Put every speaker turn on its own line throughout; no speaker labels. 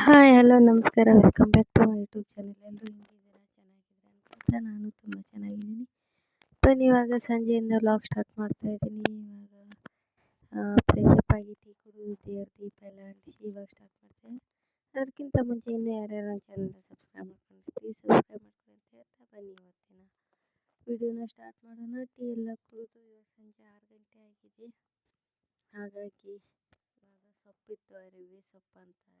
Hi, hello, ನಮಸ್ಕಾರ. Welcome back to my YouTube channel ಎಲ್ಲರೂ ಹೆಂಗಿದ್ದೀರಾ? ಚೆನ್ನಾಗಿದ್ದೀರಾ ಅಂತ ನಾನು ತುಂಬ ಚೆನ್ನಾಗಿದ್ದೀನಿ. ಬನ್ನಿ, ಇವಾಗ ಸಂಜೆಯಿಂದ ವ್ಲಾಗ್ ಸ್ಟಾರ್ಟ್ ಮಾಡ್ತಾ ಇದ್ದೀನಿ ಇವಾಗ ಫ್ರೆಶಪ್ ಆಗಿ ಟೀ ಕುಡಿದು ದೇವ್ರ ದೀಪ ಎಲ್ಲ ಅಂಟಿಸಿ ಇವಾಗ ಸ್ಟಾರ್ಟ್ ಮಾಡ್ತೇನೆ ಅದಕ್ಕಿಂತ ಮುಂಚೆ ಇನ್ನೂ ಯಾರ್ಯಾರು ನನ್ನ ಚಾನಲ್ನ ಸಬ್ಸ್ಕ್ರೈಬ್ ಮಾಡ್ಕೊಂಡು ಪ್ಲೀಸ್ ಸಬ್ಸ್ಕ್ರೈಬ್ ಮಾಡ್ಕೊಂಡು ಅಂತ ಹೇಳ್ತಾ ಬನ್ನಿ ಇವತ್ತಿನ ವಿಡಿಯೋನ ಸ್ಟಾರ್ಟ್ ಮಾಡೋಣ ಟೀ ಎಲ್ಲ ಕುಡಿದು ಇವಾಗ ಸಂಜೆ ಆರು ಗಂಟೆ ಆಗಿದೆ ಹಾಗಾಗಿ ಇವಾಗ ಸೊಪ್ಪಿತ್ತು ಅರಿವೆ ಸೊಪ್ಪು ಅಂತಾರೆ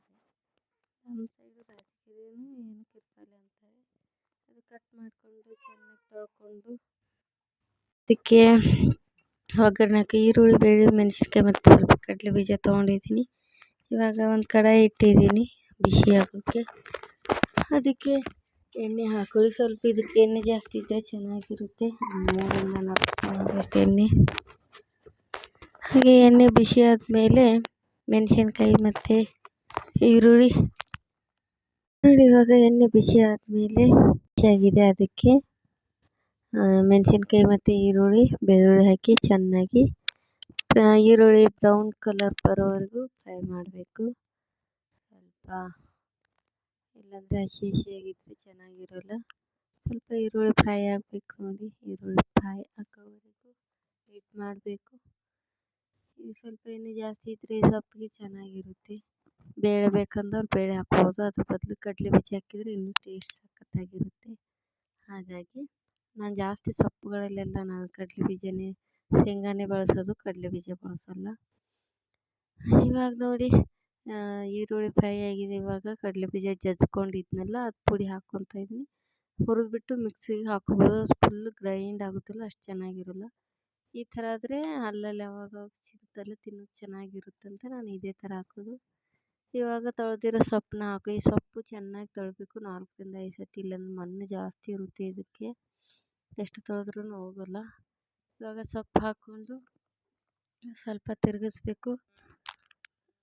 ನಮ್ಮ ಸೈಡು ರಾಜಗಿರಿನೂ ಕಿರ್ಸಲೆ ಅಂತಾರೆ. ಅದು ಕಟ್ ಮಾಡಿಕೊಂಡು ಚೆನ್ನಾಗಿ ತೊಳ್ಕೊಂಡು ಅದಕ್ಕೆ ಒಗ್ಗರಣೆ ಹಾಕಿ ಈರುಳ್ಳಿ ಬೆಳ್ಳಿ ಮೆಣಸಿನ್ಕಾಯಿ ಮತ್ತು ಸ್ವಲ್ಪ ಕಡಲೆ ಬೀಜ ತೊಗೊಂಡಿದ್ದೀನಿ. ಇವಾಗ ಒಂದು ಕಡಾಯಿ ಇಟ್ಟಿದ್ದೀನಿ ಬಿಸಿ ಆಗೋಕ್ಕೆ ಅದಕ್ಕೆ ಎಣ್ಣೆ ಹಾಕೊಳ್ಳಿ. ಸ್ವಲ್ಪ ಇದಕ್ಕೆ ಎಣ್ಣೆ ಜಾಸ್ತಿ ಇದ್ದರೆ ಚೆನ್ನಾಗಿರುತ್ತೆ. ಮೂರಿಂದ ನಾಲ್ಕು ಅಷ್ಟು ಎಣ್ಣೆ. ಹಾಗೆ ಎಣ್ಣೆ ಬಿಸಿ ಆದಮೇಲೆ ಮೆಣಸಿನ್ಕಾಯಿ ಮತ್ತು ಈರುಳ್ಳಿ ನೋಡಿ ಇವಾಗ ಎಣ್ಣೆ ಬಿಸಿ ಆದಮೇಲೆ ಬಿಸಿಯಾಗಿದೆ ಅದಕ್ಕೆ ಮೆಣಸಿನ್ಕಾಯಿ ಮತ್ತು ಈರುಳ್ಳಿ, ಬೆಳ್ಳುಳ್ಳಿ ಹಾಕಿ ಚೆನ್ನಾಗಿ ಈರುಳ್ಳಿ ಬ್ರೌನ್ ಕಲರ್ ಬರೋವರೆಗೂ ಫ್ರೈ ಮಾಡಬೇಕು. ಸ್ವಲ್ಪ ಇಲ್ಲಾಂದರೆ ಹಸಿ ಹಸಿಯಾಗಿದ್ದರೆ ಚೆನ್ನಾಗಿರೋಲ್ಲ. ಸ್ವಲ್ಪ ಈರುಳ್ಳಿ ಫ್ರೈ ಆಗಬೇಕು ನೋಡಿ, ಈರುಳ್ಳಿ ಫ್ರೈ ಹಾಕೋವರೆಗೂ ವೇಟ್ ಮಾಡಬೇಕು. ಇದು ಸ್ವಲ್ಪ ಎಣ್ಣೆ ಜಾಸ್ತಿ ಇದ್ದರೆ ಸೊಪ್ಪಿಗೆ ಚೆನ್ನಾಗಿರುತ್ತೆ. ಬೇಳೆ ಬೇಕಂದವ್ರು ಬೇಳೆ ಹಾಕ್ಬೋದು. ಅದ್ರ ಬದಲು ಕಡಲೆ ಬೀಜ ಹಾಕಿದರೆ ಇನ್ನೂ ಟೇಸ್ಟ್ ಸಖತ್ತಾಗಿರುತ್ತೆ. ಹಾಗಾಗಿ ನಾನು ಜಾಸ್ತಿ ಸೊಪ್ಪುಗಳಲ್ಲೆಲ್ಲ ನಾನು ಕಡಲೆ ಬೀಜನೇ, ಶೇಂಗಾನೇ ಬಳಸೋದು ಕಡಲೆ ಬೀಜ ಬಳಸೋಲ್ಲ. ಇವಾಗ ನೋಡಿ ಈರುಳ್ಳಿ ಫ್ರೈ ಆಗಿದೆ ಇವಾಗ. ಕಡಲೆ ಬೀಜ ಜಜ್ಕೊಂಡಿದ್ನಲ್ಲ, ಅದು ಪುಡಿ ಹಾಕ್ಕೊತಾ ಇದ್ದೀನಿ. ಹುರಿದ್ಬಿಟ್ಟು ಮಿಕ್ಸಿಗೆ ಹಾಕ್ಕೊಬೋದು ಫುಲ್ ಗ್ರೈಂಡ್ ಆಗುತ್ತಲ್ಲ, ಅಷ್ಟು ಚೆನ್ನಾಗಿರೋಲ್ಲ. ಈ ಥರ ಆದರೆ ಅಲ್ಲಲ್ಲಿ ಯಾವಾಗ ಸಿಗುತ್ತಲ್ಲ ತಿನ್ನೋಕೆ ಚೆನ್ನಾಗಿರುತ್ತೆ ಅಂತ ನಾನು ಇದೇ ಥರ ಹಾಕೋದು. ಇವಾಗ ತೊಳೆದಿರೋ ಸೊಪ್ಪನ್ನ ಹಾಕಿ. ಸೊಪ್ಪು ಚೆನ್ನಾಗಿ ತೊಳಬೇಕು. ನಾಲ್ಕರಿಂದ ಐದು ಸತಿ, ಇಲ್ಲಾಂದ್ರೆ ಮಣ್ಣು ಜಾಸ್ತಿ ಇರುತ್ತೆ ಇದಕ್ಕೆ. ಎಷ್ಟು ತೊಳೆದ್ರೂ ಹೋಗೋಲ್ಲ. ಇವಾಗ ಸೊಪ್ಪು ಹಾಕ್ಕೊಂಡು ಸ್ವಲ್ಪ ತಿರುಗಿಸ್ಬೇಕು.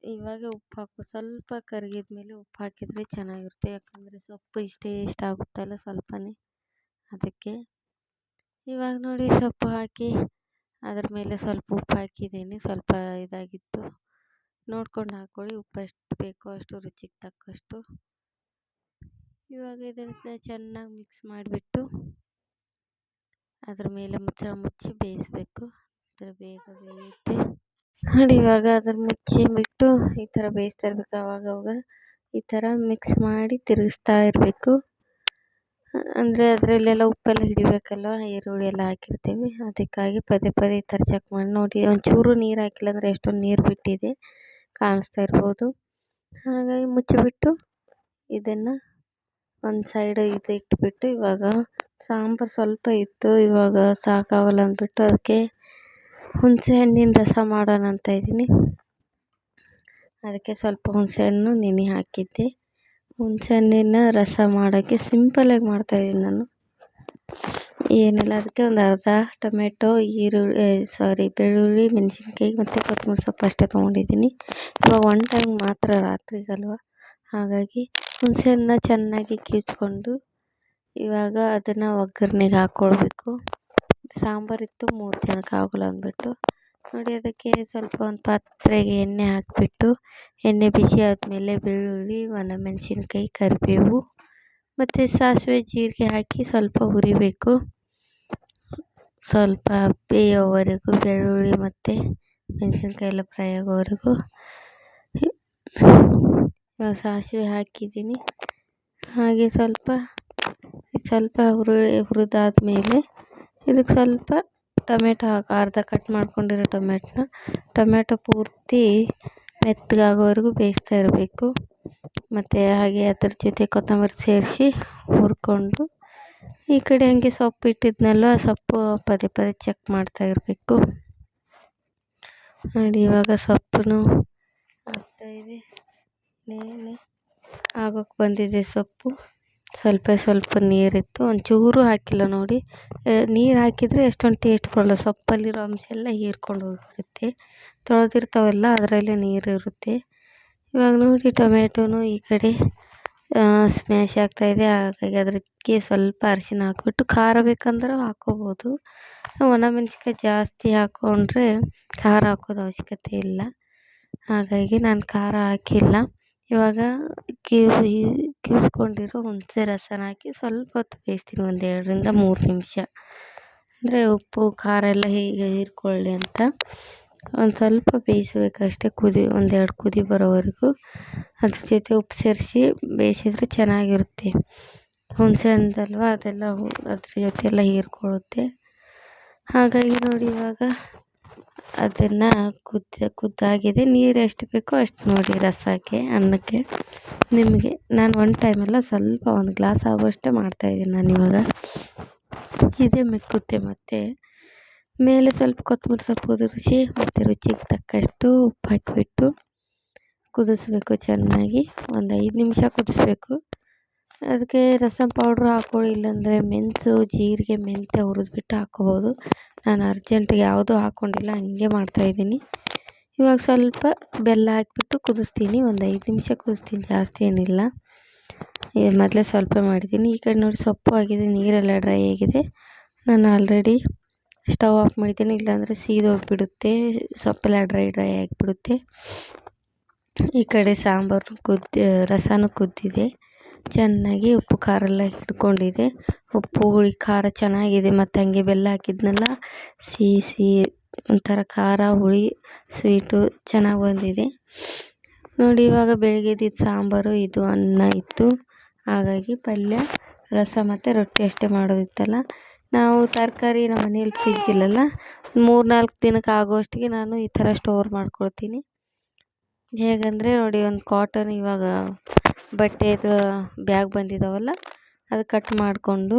ಇವಾಗ ಉಪ್ಪು ಹಾಕು. ಸ್ವಲ್ಪ ಕರಗಿದ ಮೇಲೆ ಉಪ್ಪು ಹಾಕಿದರೆ ಚೆನ್ನಾಗಿರುತ್ತೆ. ಯಾಕಂದರೆ ಸೊಪ್ಪು ಇಷ್ಟೇ ಇಷ್ಟ ಆಗುತ್ತಲ್ಲ ಸ್ವಲ್ಪನೇ ಅದಕ್ಕೆ. ಇವಾಗ ನೋಡಿ ಸೊಪ್ಪು ಹಾಕಿ, ಅದ್ರ ಮೇಲೆ ಸ್ವಲ್ಪ ಉಪ್ಪು ಹಾಕಿದ್ದೀನಿ. ಸ್ವಲ್ಪ ಇದಾಗಿತ್ತು. ನೋಡ್ಕೊಂಡು ಹಾಕ್ಕೊಳ್ಳಿ ಉಪ್ಪು ಎಷ್ಟು ಬೇಕೋ ಅಷ್ಟು, ರುಚಿಗೆ ತಕ್ಕಷ್ಟು. ಇವಾಗ ಇದನ್ನು ಚೆನ್ನಾಗಿ ಮಿಕ್ಸ್ ಮಾಡಿಬಿಟ್ಟು, ಅದ್ರ ಮೇಲೆ ಮುಚ್ಚಳ ಮುಚ್ಚಿ ಬೇಯಿಸ್ಬೇಕು. ಅದರ ಬೇಗ ಬೇಯುತ್ತೆ. ನೋಡಿ, ಇವಾಗ ಅದ್ರ ಮುಚ್ಚಿ ಬಿಟ್ಟು ಈ ಥರ ಬೇಯಿಸ್ತಾ ಇರ್ಬೇಕು. ಅವಾಗ ಅವಾಗ ಈ ಥರ ಮಿಕ್ಸ್ ಮಾಡಿ ತಿರುಗಿಸ್ತಾ ಇರಬೇಕು. ಅಂದರೆ ಅದರಲ್ಲೆಲ್ಲ ಉಪ್ಪೆಲ್ಲ ಹಿಡಿಬೇಕಲ್ವ? ಈರುಳ್ಳಿ ಎಲ್ಲ ಹಾಕಿರ್ತೀವಿ. ಅದಕ್ಕಾಗಿ ಪದೇ ಪದೇ ಈ ಥರ ಚೆಕ್ ಮಾಡಿ. ನೋಡಿ, ಒಂಚೂರು ನೀರು ಹಾಕಿಲ್ಲ ಅಂದರೆ ಎಷ್ಟೊಂದು ನೀರು ಬಿಟ್ಟಿದೆ. ಕಾಣಿಸ್ತಾ ಇರ್ಬೋದು. ಹಾಗಾಗಿ ಮುಚ್ಚಿಬಿಟ್ಟು ಇದನ್ನು ಒಂದು ಸೈಡ್ ಇದು ಇಟ್ಬಿಟ್ಟು ಇವಾಗ ಸಾಂಬಾರು ಸ್ವಲ್ಪ ಇತ್ತು, ಇವಾಗ ಸಾಕಾಗಲ್ಲ ಅಂದ್ಬಿಟ್ಟು ಅದಕ್ಕೆ ಹುಣಸೆ ಹಣ್ಣಿನ ರಸ ಮಾಡೋಣ ಅಂತ ಇದ್ದೀನಿ. ಅದಕ್ಕೆ ಸ್ವಲ್ಪ ಹುಣಸೆ ಹಣ್ಣು, ನೆನೆ ಹಾಕಿದ್ದೆ. ಹುಣಸೆ ಹಣ್ಣಿನ ರಸ ಮಾಡೋಕ್ಕೆ ಸಿಂಪಲಾಗಿ ಮಾಡ್ತಾಯಿದ್ದೀನಿ ನಾನು. ಏನಿಲ್ಲ, ಅದಕ್ಕೆ ಒಂದು ಅರ್ಧ ಟೊಮೆಟೊ, ಈರುಳ್ಳಿ ಸಾರಿ ಬೆಳ್ಳುಳ್ಳಿ, ಮೆಣಸಿನ್ಕಾಯಿ ಮತ್ತು ಕೊತ್ತಂಬರಿ ಸೊಪ್ಪು ಅಷ್ಟೇ ತೊಗೊಂಡಿದ್ದೀನಿ. ಇವಾಗ ಒನ್ ಟೈಮ್ ಮಾತ್ರ ರಾತ್ರಿಗಲ್ವ? ಹಾಗಾಗಿ ಹುಣಸೆಹಣ್ಣ ಚೆನ್ನಾಗಿ ಕಿವುಚ್ಕೊಂಡು ಇವಾಗ ಅದನ್ನು ಒಗ್ಗರ್ಣೆಗೆ ಹಾಕ್ಕೊಳ್ಬೇಕು ಸಾಂಬಾರಿತ್ತು ಮೂರು ಜನಕ್ಕೆ ಆಗೋಲ್ಲ ಅಂದ್ಬಿಟ್ಟು. ನೋಡಿ, ಅದಕ್ಕೆ ಸ್ವಲ್ಪ ಒಂದು ಪಾತ್ರೆಗೆ ಎಣ್ಣೆ ಹಾಕಿಬಿಟ್ಟು, ಎಣ್ಣೆ ಬಿಸಿ ಆದಮೇಲೆ ಬೆಳ್ಳುಳ್ಳಿ ಒಣಮೆಣ್ಸಿನ್ಕಾಯಿ ಕರಿಬೇವು ಮತ್ತು ಸಾಸಿವೆ, ಜೀರಿಗೆ ಹಾಕಿ ಸ್ವಲ್ಪ ಹುರಿಬೇಕು. ಸ್ವಲ್ಪ ಬೇಯೋವರೆಗೂ ಬೆಳ್ಳುಳ್ಳಿ ಮತ್ತು ಮೆಣಸಿನ್ಕಾಯಿ ಎಲ್ಲ ಫ್ರೈ ಆಗೋವರೆಗೂ ಸಾಸಿವೆ ಹಾಕಿದ್ದೀನಿ. ಹಾಗೆ ಸ್ವಲ್ಪ ಸ್ವಲ್ಪ ಹುರಿ ಹುರಿದಾದ್ಮೇಲೆ ಇದಕ್ಕೆ ಸ್ವಲ್ಪ ಟೊಮೆಟೊ ಹಾಕಿ, ಅರ್ಧ ಕಟ್ ಮಾಡ್ಕೊಂಡಿರೋ ಟೊಮೆಟೊನ, ಟೊಮೆಟೊ ಪೂರ್ತಿ ಮೆತ್ತಗಾಗೋವರೆಗೂ ಬೇಯಿಸ್ತಾ ಇರಬೇಕು. ಮತ್ತು ಹಾಗೆ ಅದ್ರ ಜೊತೆ ಕೊತ್ತಂಬರಿ ಸೇರಿಸಿ ಹುರ್ಕೊಂಡು ಈ ಕಡೆ ಹಂಗೆ ಸೊಪ್ಪು ಇಟ್ಟಿದ್ನಲ್ಲ ಸೊಪ್ಪು ಪದೇ ಪದೇ ಚೆಕ್ ಮಾಡ್ತಾ ಇರಬೇಕು. ನೋಡಿ, ಇವಾಗ ಸೊಪ್ಪು ಆಗ್ತಾಯಿದೆ ನೇನೆ ಆಗೋಕ್ಕೆ ಬಂದಿದೆ ಸೊಪ್ಪು. ಸ್ವಲ್ಪ ಸ್ವಲ್ಪ ನೀರಿತ್ತು. ಒಂಚೂರು ಹಾಕಿಲ್ಲ ನೋಡಿ. ನೀರು ಹಾಕಿದರೆ ಎಷ್ಟೊಂದು ಟೇಸ್ಟ್ ಬರಲ್ಲ. ಸೊಪ್ಪಲ್ಲಿರೋ ಅಂಶ ಎಲ್ಲ ಹೀರ್ಕೊಂಡು ಹೋಗ್ಬಿಡುತ್ತೆ. ತೊಳೆದಿರ್ತಾವಲ್ಲ, ಅದರಲ್ಲೇ ನೀರು ಇರುತ್ತೆ. ಇವಾಗ ನೋಡಿ ಟೊಮೆಟೊನು ಈ ಕಡೆ ಸ್ಮ್ಯಾಶ್ ಆಗ್ತಾಯಿದೆ ಹಾಗಾಗಿ ಅದಕ್ಕೆ ಸ್ವಲ್ಪ ಅರಿಶಿನ ಹಾಕ್ಬಿಟ್ಟು ಖಾರ ಬೇಕಂದ್ರೆ ಹಾಕ್ಕೋಬೋದು ಒಣಮೆಣ್ಸಿನ್ಕಾಯಿ ಜಾಸ್ತಿ ಹಾಕ್ಕೊಂಡ್ರೆ ಖಾರ ಹಾಕೋದು ಅವಶ್ಯಕತೆ ಇಲ್ಲ. ಹಾಗಾಗಿ ನಾನು ಖಾರ ಹಾಕಿಲ್ಲ. ಇವಾಗ ಕಿವಿ ಕಿವ್ಸ್ಕೊಂಡಿರೋ ಹುಣಸೆ ರಸನ ಹಾಕಿ ಸ್ವಲ್ಪ ಹೊತ್ತು ಬೇಯಿಸ್ತೀನಿ ಒಂದು ಎರಡರಿಂದ ಮೂರು ನಿಮಿಷ. ಅಂದರೆ ಉಪ್ಪು, ಖಾರ ಎಲ್ಲ ಹೀರಿಕೊಳ್ಳಿ ಅಂತ. ಒಂದು ಸ್ವಲ್ಪ ಬೇಯಿಸ್ಬೇಕಷ್ಟೆ, ಕುದಿ ಒಂದೆರಡು ಕುದಿ ಬರೋವರೆಗೂ. ಅದ್ರ ಜೊತೆ ಉಪ್ಪು ಸೇರಿಸಿ ಬೇಯಿಸಿದ್ರೆ ಚೆನ್ನಾಗಿರುತ್ತೆ. ಹುಣಸೆ ಹಣ್ಣದಲ್ವ ಅದೆಲ್ಲ ಅದ್ರ ಜೊತೆ ಎಲ್ಲ ಹೀರ್ಕೊಳ್ಳುತ್ತೆ. ಹಾಗಾಗಿ ನೋಡಿ ಇವಾಗ ಅದನ್ನು ಕುದ್ದ, ಕುದ್ದಾಗಿದೆ. ನೀರು ಎಷ್ಟು ಬೇಕೋ ಅಷ್ಟು ನೋಡಿ ರಸಕ್ಕೆ ಅನ್ನಕ್ಕೆ. ನಿಮಗೆ, ನಾನು ಒಂದು ಟೈಮೆಲ್ಲ ಸ್ವಲ್ಪ ಒಂದು ಗ್ಲಾಸ್ ಆಗುವಷ್ಟೇ ಮಾಡ್ತಾಯಿದ್ದೀನಿ ನಾನು ಇವಾಗ. ಇದೇ ಮೆಕ್ಕುತ್ತೆ ಮತ್ತು. ಮೇಲೆ ಸ್ವಲ್ಪ ಕೊತ್ತಂಬರಿ ಸೊಪ್ಪು ಕುದಿಸಿ ಮತ್ತು ರುಚಿಗೆ ತಕ್ಕಷ್ಟು ಉಪ್ಪು ಹಾಕಿಬಿಟ್ಟು ಕುದಿಸ್ಬೇಕು ಚೆನ್ನಾಗಿ. ಒಂದು ಐದು ನಿಮಿಷ ಕುದಿಸ್ಬೇಕು. ಅದಕ್ಕೆ ರಸಂ ಪೌಡ್ರ್ ಹಾಕ್ಕೊಳ್ಳಿ ಇಲ್ಲಾಂದರೆ ಮೆಣಸು, ಜೀರಿಗೆ, ಮೆಂತ್ಯ ಹುರಿದ್ಬಿಟ್ಟು ಹಾಕ್ಕೊಬೋದು. ನಾನು ಅರ್ಜೆಂಟಿಗೆ ಯಾವುದೂ ಹಾಕ್ಕೊಂಡಿಲ್ಲ ಹಂಗೆ ಮಾಡ್ತಾಯಿದ್ದೀನಿ ಇವಾಗ ಸ್ವಲ್ಪ ಬೆಲ್ಲ ಹಾಕಿಬಿಟ್ಟು ಕುದಿಸ್ತೀನಿ. ಒಂದು ಐದು ನಿಮಿಷ ಕುದಿಸ್ತೀನಿ, ಜಾಸ್ತಿ ಏನಿಲ್ಲ. ಮೊದಲೇ ಸ್ವಲ್ಪ ಮಾಡಿದ್ದೀನಿ. ಈ ಕಡೆ ನೋಡಿ ಸೊಪ್ಪು ಆಗಿದೆ, ನೀರೆಲ್ಲ ಡ್ರೈ ಆಗಿದೆ. ನಾನು ಆಲ್ರೆಡಿ ಸ್ಟವ್ ಆಫ್ ಮಾಡ್ತೀನಿ ಇಲ್ಲಾಂದರೆ ಸೀದೋಗಿಬಿಡುತ್ತೆ ಸೊಪ್ಪೆಲ್ಲ ಡ್ರೈ ಡ್ರೈ ಆಗಿಬಿಡುತ್ತೆ. ಈ ಕಡೆ ಸಾಂಬಾರು ಕುದ್ದು, ರಸನೂ ಕುದ್ದಿದೆ, ಚೆನ್ನಾಗಿ ಉಪ್ಪು ಖಾರ ಎಲ್ಲ ಹಿಡ್ಕೊಂಡಿದೆ ಉಪ್ಪು, ಹುಳಿ, ಖಾರ ಚೆನ್ನಾಗಿದೆ, ಮತ್ತು ಹಂಗೆ ಬೆಲ್ಲ ಹಾಕಿದ್ನಲ್ಲ, ಸಿಹಿ ಸಿಹಿ ಒಂಥರ ಖಾರ, ಹುಳಿ, ಸ್ವೀಟು ಚೆನ್ನಾಗಿ ಬಂದಿದೆ. ನೋಡಿ, ಇವಾಗ ಬೆಳಗ್ಗೆದಿದ್ದು ಸಾಂಬಾರು, ಇದು ಅನ್ನ ಇತ್ತು. ಹಾಗಾಗಿ ಪಲ್ಯ, ರಸ ಮತ್ತು ರೊಟ್ಟಿ ಅಷ್ಟೇ ಮಾಡೋದಿತ್ತಲ್ಲ. ನಾವು ತರಕಾರಿ ನಮ್ಮ ಮನೇಲಿ ಫ್ರಿಜ್ ಇಲ್ಲಲ್ಲ ಮೂರು ನಾಲ್ಕು ದಿನಕ್ಕೆ ಆಗೋಷ್ಟಿಗೆ ನಾನು ಈ ಥರ ಸ್ಟೋರ್ ಮಾಡ್ಕೊಳ್ತೀನಿ. ಹೇಗಂದರೆ ನೋಡಿ, ಒಂದು ಕಾಟನ್ ಇವಾಗ ಬಟ್ಟೆದು ಬ್ಯಾಗ್ ಬಂದಿದ್ದಾವಲ್ಲ ಅದು ಕಟ್ ಮಾಡಿಕೊಂಡು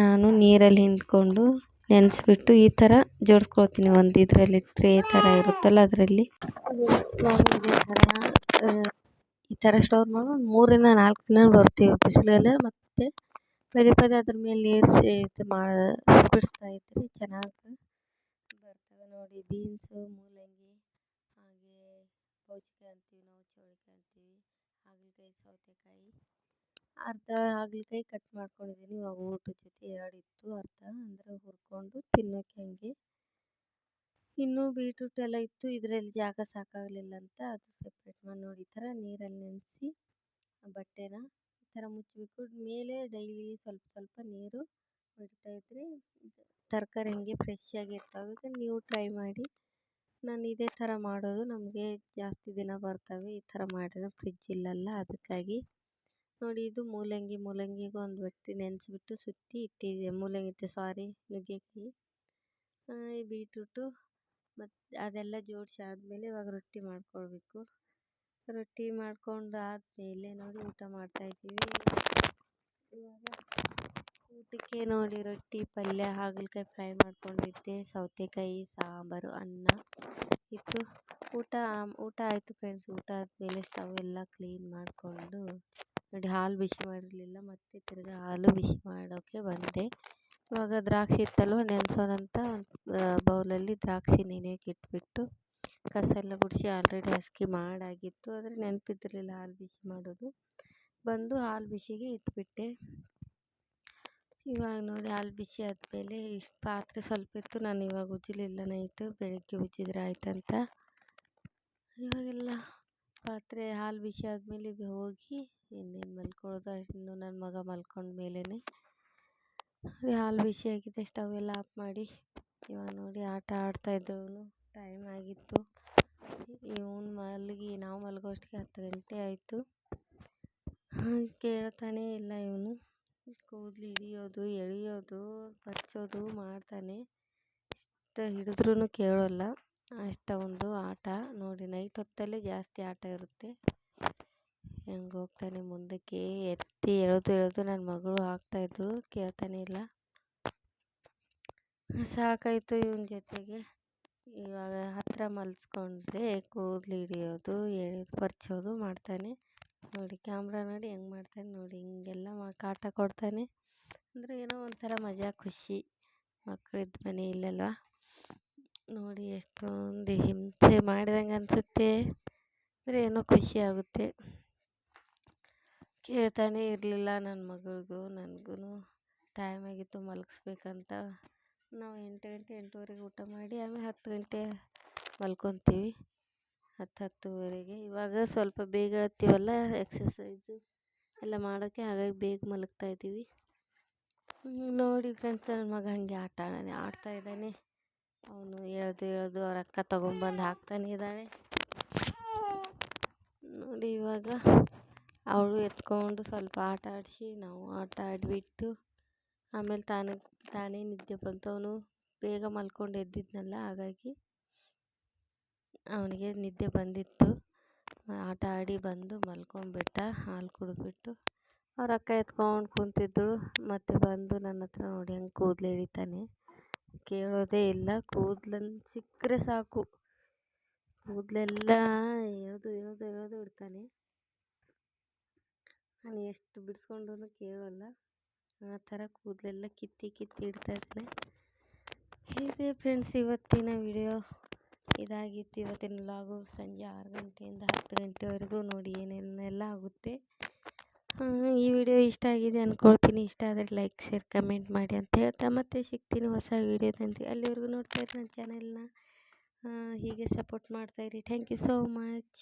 ನಾನು ನೀರಲ್ಲಿ ಹಿಂಡ್ಕೊಂಡು ನೆನೆಸ್ಬಿಟ್ಟು ಈ ಥರ ಜೋಡಿಸ್ಕೊಳ್ತೀನಿ. ಒಂದು ಇದರಲ್ಲಿ ಟ್ರೇ ಥರ ಇರುತ್ತಲ್ಲ ಅದರಲ್ಲಿ. ಇದೇ ಥರ ಈ ಥರ ಸ್ಟೋರ್ ಮಾಡಿ ಒಂದು ಮೂರರಿಂದ ನಾಲ್ಕು ದಿನ ಬರ್ತೀವಿ ಬಿಸಿಲಲ್ಲೇ ಮತ್ತು ಪದೇ ಪದೇ ಅದ್ರ ಮೇಲೆ ನೀರು ಇದು ಮಾ ಬಿಡಿಸ್ತಾ ಇದ್ದರೆ ಚೆನ್ನಾಗಿ ಬರ್ತವೆ ನೋಡಿ. ಬೀನ್ಸು, ಮೂಲಂಗಿ, ಹಾಗೆ ಕೌಚಿಕಾಯಿ ಅಂತೀವಿ ನಾವು, ಚೌಳಿಕಾಯಿ ಅಂತೀವಿ, ಹಾಗಲಕಾಯಿ, ಸೌತೆಕಾಯಿ. ಅರ್ಧ ಹಾಗಲಕಾಯಿ ಕಟ್ ಮಾಡ್ಕೊಂಡಿದ್ದೀನಿ ಇವಾಗ ಊಟದ ಜೊತೆ ಎರಡು ಇತ್ತು ಅರ್ಧ ಅಂದರೆ ಹುರ್ಕೊಂಡು ತಿನ್ನೋಕ್ಕೆ ಹಂಗೆ. ಇನ್ನೂ ಬೀಟ್ರೂಟ್ ಎಲ್ಲ ಇತ್ತು. ಇದರಲ್ಲಿ ಜಾಗ ಸಾಕಾಗಲಿಲ್ಲ ಅಂತ ಅದು ಸಪ್ರೇಟ್ ಮಾಡಿ ನೋಡಿ. ಈ ಥರ ನೀರಲ್ಲಿ ನೆನೆಸಿ ಬಟ್ಟೆನ ಥರ ಮುಚ್ಚಬೇಕು ಮೇಲೆ ಡೈಲಿ ಸ್ವಲ್ಪ ಸ್ವಲ್ಪ ನೀರು ಬಿಡ್ತಾಯಿದ್ರೆ ತರಕಾರಿ ಹಂಗೆ ಫ್ರೆಶ್ ಆಗಿರ್ತವೆ ನೀವು ಟ್ರೈ ಮಾಡಿ. ನಾನು ಇದೇ ಥರ ಮಾಡೋದು. ನಮಗೆ ಜಾಸ್ತಿ ದಿನ ಬರ್ತವೆ. ಈ ಥರ ಮಾಡಿದ್ರೆ ಫ್ರಿಜ್ ಇಲ್ಲಲ್ಲ. ಅದಕ್ಕಾಗಿ ನೋಡಿ ಇದು ಮೂಲಂಗಿ. ಮೂಲಂಗಿಗೂ ಒಂದು ಬಟ್ಟೆ ನೆನೆಸ್ಬಿಟ್ಟು ಸುತ್ತಿ ಇಟ್ಟಿದ್ದೆ ಮೂಲಂಗಿ ಸಾರಿ ನುಗ್ಗೆಕಾಯಿ ಬೀಟ್ರೂಟು ಮತ್ತು ಅದೆಲ್ಲ ಜೋಡಿಸಿ ಆದಮೇಲೆ ಇವಾಗ ರೊಟ್ಟಿ ಮಾಡ್ಕೊಳ್ಬೇಕು. ರೊಟ್ಟಿ ಮಾಡ್ಕೊಂಡು ಆದಮೇಲೆ ನೋಡಿ ಊಟ ಮಾಡ್ತಾಯಿದ್ದೀವಿ ಇವಾಗ ಊಟಕ್ಕೆ ನೋಡಿ ರೊಟ್ಟಿ, ಪಲ್ಯ, ಹಾಗಲಕಾಯಿ ಫ್ರೈ ಮಾಡ್ಕೊಂಡಿದ್ದೆ ಸೌತೆಕಾಯಿ, ಸಾಂಬಾರು, ಅನ್ನ ಇತ್ತು. ಊಟ ಊಟ ಆಯಿತು ಫ್ರೆಂಡ್ಸ್. ಊಟ ಆದಮೇಲೆ ಸ್ಟವ್ ಎಲ್ಲ ಕ್ಲೀನ್ ಮಾಡಿಕೊಂಡು ನೋಡಿ ಹಾಲು ಬಿಸಿ ಮಾಡಿರಲಿಲ್ಲ. ಮತ್ತೆ ತಿರ್ಗಿ ಹಾಲು ಬಿಸಿ ಮಾಡೋಕ್ಕೆ ಬಂದೆ. ಇವಾಗ ದ್ರಾಕ್ಷಿ ಇತ್ತಲ್ವ ನೆನೆಸೋಣಂತ ಒಂದು ಬೌಲಲ್ಲಿ ದ್ರಾಕ್ಷಿ ನೆನೆಯೋಕೆ ಇಟ್ಬಿಟ್ಟು ಕಸ ಎಲ್ಲ ಗುಡಿಸಿ ಆಲ್ರೆಡಿ ಹಸ್ಕಿ ಮಾಡಾಗಿತ್ತು. ಆದರೆ ನೆನಪಿದ್ದಿರಲಿಲ್ಲ ಹಾಲು ಬಿಸಿ ಮಾಡೋದು. ಬಂದು ಹಾಲು ಬಿಸಿಗೆ ಇಟ್ಬಿಟ್ಟೆ. ಇವಾಗ ನೋಡಿ ಹಾಲು ಬಿಸಿ ಆದಮೇಲೆ ಇಷ್ಟು ಪಾತ್ರೆ ಸ್ವಲ್ಪ ಇತ್ತು. ನಾನು ಇವಾಗ ಉಜ್ಜಲಿಲ್ಲ ನೈಟು ಬೆಳಗ್ಗೆ ಉಜ್ಜಿದ್ರೆ ಆಯ್ತಂತ. ಇವಾಗೆಲ್ಲ ಪಾತ್ರೆ ಹಾಲು ಬಿಸಿ ಆದಮೇಲೆ ಹೋಗಿ ಇನ್ನೇನು ಮಲ್ಕೊಳ್ಳೋದು? ಇನ್ನು ನನ್ನ ಮಗ ಮಲ್ಕೊಂಡ ಮೇಲೇ ಅದೇ ಹಾಲು ಆಗಿದೆ. ಸ್ಟವ್ ಎಲ್ಲ ಆಫ್ ಮಾಡಿ. ಇವಾಗ ನೋಡಿ ಆಟ ಆಡ್ತಾಯಿದ್ದವನು ಟೈಮ್ ಆಗಿತ್ತು. ಇವನು ಮಲಗಿ, ನಾವು ಮಲಗೋಷ್ಟಿಗೆ ಹತ್ತು ಗಂಟೆ ಆಯಿತು. ಕೇಳ್ತಾನೇ ಇಲ್ಲ ಇವನು. ಕೂದಲು ಹಿಡಿಯೋದು, ಎಳೆಯೋದು ಬಚ್ಚೋದು ಮಾಡ್ತಾನೆ. ಎಷ್ಟು ಹಿಡಿದ್ರೂ ಕೇಳೋಲ್ಲ. ಅಷ್ಟೊಂದು ಆಟ. ನೋಡಿ, ನೈಟ್ ಹೊತ್ತಲ್ಲೇ ಜಾಸ್ತಿ ಆಟ ಇರುತ್ತೆ. ಹೆಂಗೆ ಹೋಗ್ತಾನೆ ಮುಂದಕ್ಕೆ? ಎತ್ತಿ ಎಳೆದು ಎಳೆದು ನನ್ನ ಮಗಳು ಹಾಕ್ತಾಯಿದ್ರು ಕೇಳ್ತಾನೆ ಇಲ್ಲ. ಸಾಕಾಯಿತು ಇವನ ಜೊತೆಗೆ. ಇವಾಗ ಹತ್ತಿರ ಮಲ್ಸ್ಕೊಂಡ್ರೆ ಕೂದಲು ಹಿಡಿಯೋದು, ಎಳೆದು ಪರ್ಚೋದು ಮಾಡ್ತಾನೆ. ನೋಡಿ ಕ್ಯಾಮ್ರ ನೋಡಿ ಹೆಂಗೆ ಮಾಡ್ತಾನೆ ನೋಡಿ, ಹಿಂಗೆಲ್ಲ ಮಾ ಕಾಟ ಕೊಡ್ತಾನೆ. ಅಂದರೆ ಏನೋ ಒಂಥರ ಮಜಾ, ಖುಷಿ ಮಕ್ಕಳಿದ್ದ ಮನೆ ಇಲ್ಲಲ್ವ. ನೋಡಿ ಎಷ್ಟೊಂದು ಹಿಂಸೆ ಮಾಡಿದಂಗೆ ಅನಿಸುತ್ತೆ. ಅಂದರೆ ಏನೋ ಖುಷಿ ಆಗುತ್ತೆ. ಕೇಳ್ತಾನೆ ಇರಲಿಲ್ಲ ನನ್ನ ಮಗಳಿಗೂ ನನಗೂ ಟೈಮ್ ಆಗಿತ್ತು ಮಲಗಿಸ್ಬೇಕಂತ ನಾವು ಎಂಟು ಗಂಟೆ, ಎಂಟುವರೆಗೆ ಊಟ ಮಾಡಿ, ಆಮೇಲೆ ಹತ್ತು ಗಂಟೆ ಮಲ್ಕೊತೀವಿ. ಹತ್ತು ಹತ್ತುವರೆಗೆ. ಇವಾಗ ಸ್ವಲ್ಪ ಬೇಗ ಏಳ್ತೀವಲ್ಲ ಎಕ್ಸಸೈಸು ಎಲ್ಲ ಮಾಡೋಕ್ಕೆ ಹಾಗಾಗಿ ಬೇಗ ಮಲಗ್ತಾ ಇದ್ದೀವಿ. ನೋಡಿ ಫ್ರೆಂಡ್ಸ್ ನನ್ನ ಮಗ ಹಾಗೆ ಆಟ ಆಡ್ತಾ ಇದ್ದಾನೆ. ಅವನು ಎಳ್ದು ಎಳ್ದು ಅವ್ರ ಅಕ್ಕ ತೊಗೊಂಬಂದು ಹಾಕ್ತಾನೆ ಇದ್ದಾಳೆ ನೋಡಿ ಇವಾಗ ಅವಳು ಎತ್ಕೊಂಡು ಸ್ವಲ್ಪ ಆಟ ಆಡಿಸಿ, ನಾವು ಆಟ ಆಡಿಬಿಟ್ಟು ಆಮೇಲೆ ತಾನೇ ತಾನೇ ನಿದ್ದೆ ಬಂತು. ಅವನು ಬೇಗ ಮಲ್ಕೊಂಡು ಎದ್ದಿದ್ನಲ್ಲ, ಹಾಗಾಗಿ ಅವನಿಗೆ ನಿದ್ದೆ ಬಂದಿತ್ತು. ಆಟ ಆಡಿ ಬಂದು ಮಲ್ಕೊಂಡ್ಬಿಟ್ಟ, ಹಾಲು ಕುಡಿದ್ಬಿಟ್ಟು ಅವ್ರ ಅಕ್ಕ ಎತ್ಕೊಂಡು ಕುಂತಿದ್ದಳು ಮತ್ತೆ ಬಂದು ನನ್ನ ಹತ್ರ ನೋಡಿ ಹಂಗೆ ಕೂದಲು ಎಳಿತಾನೆ. ಕೇಳೋದೇ ಇಲ್ಲ ಕೂದಲನ್ನು ಸಿಕ್ಕರೆ ಸಾಕು. ಕೂದಲೆಲ್ಲ ಎಳೆದು ಎಳೆದು ಎಳೆದು ಇಡ್ತಾನೆ ನಾನು ಎಷ್ಟು ಬಿಡಿಸ್ಕೊಂಡ್ರು ಕೇಳೋಲ್ಲ. ಆ ಥರ ಕೂದಲೆಲ್ಲ ಕಿತ್ತಿ ಕಿತ್ತಿ ಇಡ್ತಾ ಇದ್ದಾನೆ ಹೀಗೆ ಫ್ರೆಂಡ್ಸ್ ಇವತ್ತಿನ ವಿಡಿಯೋ ಇದಾಗಿತ್ತು. ಇವತ್ತಿನ ವ್ಲಾಗು ಸಂಜೆ ಆರು ಗಂಟೆಯಿಂದ ಹತ್ತು ಗಂಟೆವರೆಗೂ ನೋಡಿ ಏನೇನೆಲ್ಲ ಆಗುತ್ತೆ. ಈ ವಿಡಿಯೋ ಇಷ್ಟ ಆಗಿದೆ ಅಂದ್ಕೊಳ್ತೀನಿ ಇಷ್ಟ ಆದರೆ ಲೈಕ್ ಶೇರ್ ಕಮೆಂಟ್ ಮಾಡಿ ಅಂತ ಹೇಳ್ತಾ ಮತ್ತೆ ಸಿಗ್ತೀನಿ ಹೊಸ ವೀಡಿಯೋದಂತೆ ಅಲ್ಲಿವರೆಗೂ ನೋಡ್ತಾ ಇರಿ ನನ್ನ ಚಾನೆಲ್ನ ಹೀಗೆ ಸಪೋರ್ಟ್ ಮಾಡ್ತಾಯಿರಿ ಥ್ಯಾಂಕ್ ಯು ಸೋ ಮಚ್